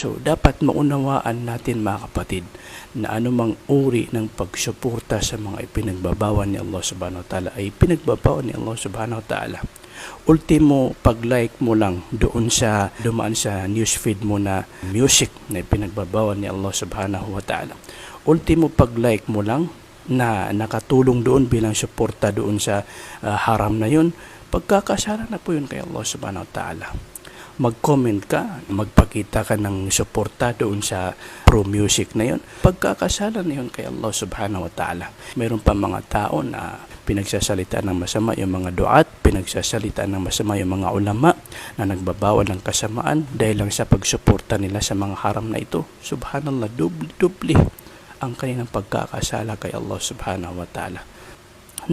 So, dapat maunawaan natin mga kapatid na anumang uri ng pagsuporta sa mga ipinagbabawal ni Allah subhanahu wa ta'ala ay pinagbabawal ni Allah subhanahu wa ta'ala. Ultimo, pag-like mo lang doon sa dumaan sa newsfeed mo na music na ipinagbabawal ni Allah subhanahu wa ta'ala. Ultimo, pag-like mo lang na nakatulong doon bilang suporta doon sa ah, haram na yun, pagkakasala na po yun kay Allah subhanahu wa ta'ala mag-comment ka, magpakita ka ng suporta doon sa pro music na yon. Pagkakasala na yun kay Allah subhanahu wa ta'ala. Mayroon pa mga tao na pinagsasalita ng masama yung mga duat, pinagsasalita ng masama yung mga ulama na nagbabawal ng kasamaan dahil lang sa pagsuporta nila sa mga haram na ito. Subhanallah, dubli-dubli ang kanilang pagkakasala kay Allah subhanahu wa ta'ala.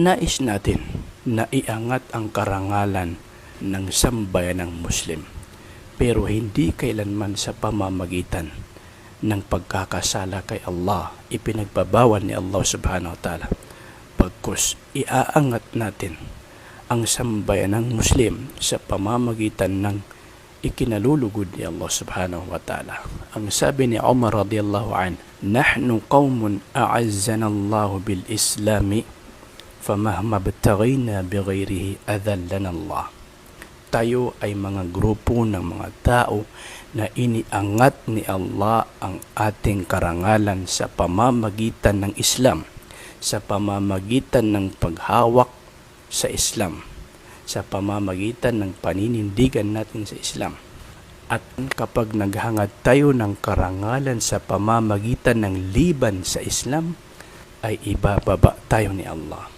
Nais natin na iangat ang karangalan ng sambayan ng Muslim pero hindi kailanman sa pamamagitan ng pagkakasala kay Allah ipinagbabawal ni Allah subhanahu wa ta'ala. Pagkus iaangat natin ang sambayan ng Muslim sa pamamagitan ng ikinalulugod ni Allah subhanahu wa ta'ala. Ang sabi ni Umar radiyallahu an nahnu qawmun a'azzana Allah bil islami famahma btagina bighayrihi adhallana Allah tayo ay mga grupo ng mga tao na iniangat ni Allah ang ating karangalan sa pamamagitan ng Islam, sa pamamagitan ng paghawak sa Islam, sa pamamagitan ng paninindigan natin sa Islam. At kapag naghangad tayo ng karangalan sa pamamagitan ng liban sa Islam, ay ibababa tayo ni Allah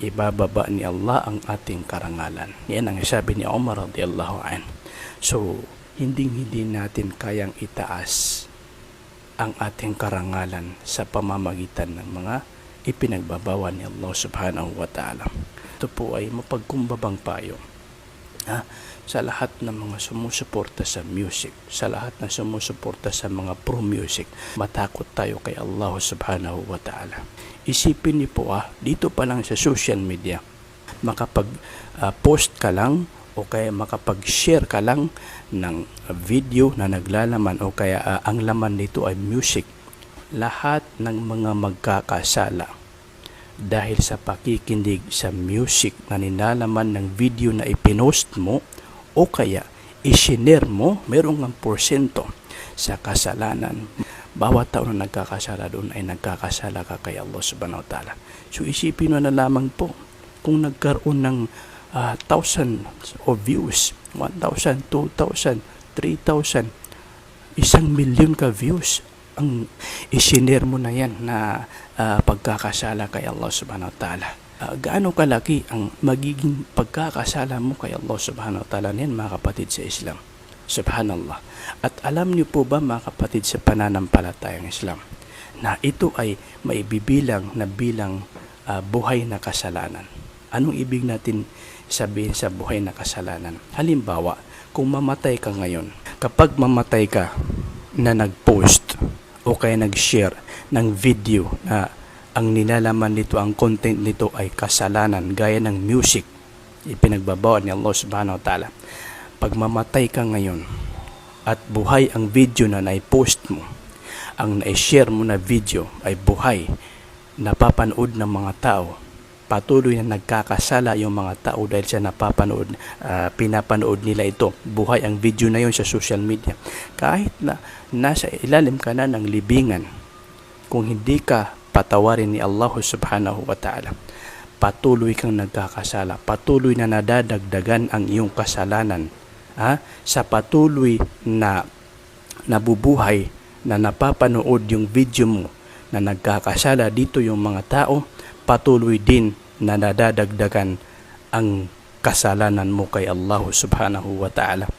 ibababa ni Allah ang ating karangalan. Yan ang sabi ni Umar radiyallahu an. So, hindi hindi natin kayang itaas ang ating karangalan sa pamamagitan ng mga ipinagbabawal ni Allah subhanahu wa ta'ala. Ito po ay mapagkumbabang payo ha? sa lahat ng mga sumusuporta sa music, sa lahat na sumusuporta sa mga pro music. Matakot tayo kay Allah subhanahu wa ta'ala isipin niyo po ah, dito pa lang sa social media, makapag-post ka lang o kaya makapag-share ka lang ng video na naglalaman o kaya ah, ang laman nito ay music. Lahat ng mga magkakasala dahil sa pakikinig sa music na ninalaman ng video na ipinost mo o kaya isinare mo, merong ang porsyento sa kasalanan bawat tao na nagkakasala doon ay nagkakasala ka kay Allah subhanahu wa ta'ala. So isipin mo na lamang po, kung nagkaroon ng uh, thousands of views, 1,000, 2,000, 3,000, isang milyon ka views, ang isinare mo na yan na uh, pagkakasala kay Allah subhanahu wa ta'ala. Uh, gaano kalaki ang magiging pagkakasala mo kay Allah subhanahu wa ta'ala niyan mga kapatid sa Islam. Subhanallah. At alam niyo po ba mga kapatid sa pananampalatayang Islam na ito ay maibibilang na bilang uh, buhay na kasalanan. Anong ibig natin sabihin sa buhay na kasalanan? Halimbawa, kung mamatay ka ngayon, kapag mamatay ka na nag-post o kaya nag-share ng video na ang nilalaman nito, ang content nito ay kasalanan gaya ng music, ipinagbabawal ni Allah subhanahu wa ta'ala. Pag mamatay ka ngayon at buhay ang video na nai-post mo, ang na-share mo na video ay buhay, napapanood ng mga tao, patuloy na nagkakasala yung mga tao dahil sa napapanood, uh, pinapanood nila ito. Buhay ang video na yon sa social media. Kahit na nasa ilalim ka na ng libingan, kung hindi ka patawarin ni Allah subhanahu wa ta'ala, patuloy kang nagkakasala, patuloy na nadadagdagan ang iyong kasalanan ha, sa patuloy na nabubuhay na napapanood yung video mo na nagkakasala dito yung mga tao, patuloy din na nadadagdagan ang kasalanan mo kay Allah subhanahu wa ta'ala.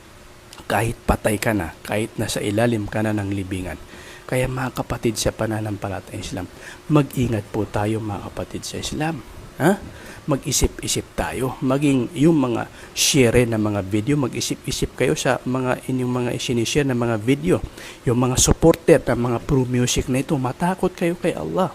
Kahit patay ka na, kahit nasa ilalim ka na ng libingan. Kaya mga kapatid sa pananampalatayang Islam, mag-ingat po tayo mga kapatid sa Islam. Ha? mag-isip-isip tayo. Maging yung mga share na mga video, mag-isip-isip kayo sa mga inyong mga isinishare na mga video. Yung mga supporter ng mga pro music na ito, matakot kayo kay Allah.